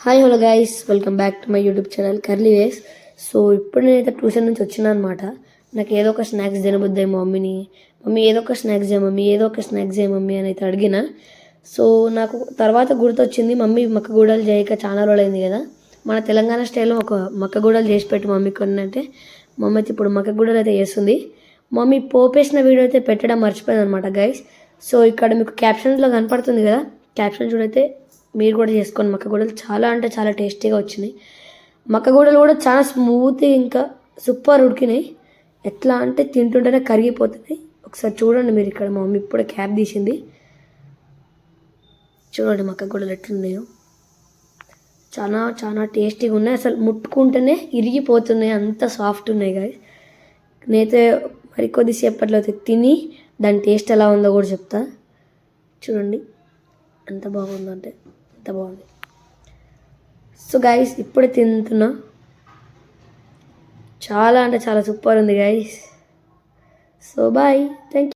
Hi hello guys welcome back to my YouTube channel curly ways so ఇప్పుడు నేనైతే tuition నుంచి వచ్చినా అనమాట నాకు ఏదో ఒక స్నాక్స్ తినబుద్ది మమ్మీని. మమ్మీ ఏదో ఒక స్నాక్స్ చేయ మమ్మీ ఏదో ఒక స్నాక్స్ చేయ మమ్మీ అని అయితే అడిగిన. సో నాకు తర్వాత గుర్తొచ్చింది మమ్మీ మక్కగూడలు చేయక చాలా రోజులైంది కదా. మన తెలంగాణ స్టైల్లో ఒక మక్కగూడలు చేసి పెట్టి మమ్మీ కొన్ని అంటే మమ్మీ అయితే ఇప్పుడు మక్కగూడలు అయితే చేస్తుంది. మమ్మీ పోపేసిన వీడియో అయితే పెట్టడం మర్చిపోయింది అనమాట గైస్ సో ఇక్కడ మీకు క్యాప్షన్స్లో కనపడుతుంది కదా. క్యాప్షన్ చూడైతే మీరు కూడా చేసుకోండి. మక్కగూడలు చాలా అంటే చాలా టేస్టీగా వచ్చినాయి. మక్కగూడలు కూడా చాలా స్మూత్ ఇంకా సూపర్ ఉడికినాయి. ఎట్లా అంటే తింటుంటేనే కరిగిపోతున్నాయి ఒకసారి చూడండి మీరు ఇక్కడ మా మమ్మీ ఇప్పుడే క్యాప్ తీసింది. చూడండి మక్కగూడలు ఎట్లున్నాయో. చాలా చాలా టేస్టీగా ఉన్నాయి. అసలు ముట్టుకుంటేనే ఇరిగిపోతున్నాయి. అంత సాఫ్ట్ ఉన్నాయి కానీ నేనైతే మరి కొద్దిసేపట్లో అయితే తిని దాని టేస్ట్ ఎలా ఉందో కూడా చెప్తా. చూడండి. ఎంత బాగుందంటే. ఎంత బాగుంది. సో గాయస్ ఇప్పుడే తింటున్నా. చాలా అంటే చాలా సూపర్ ఉంది గాయస్ సో బాయ్ థ్యాంక్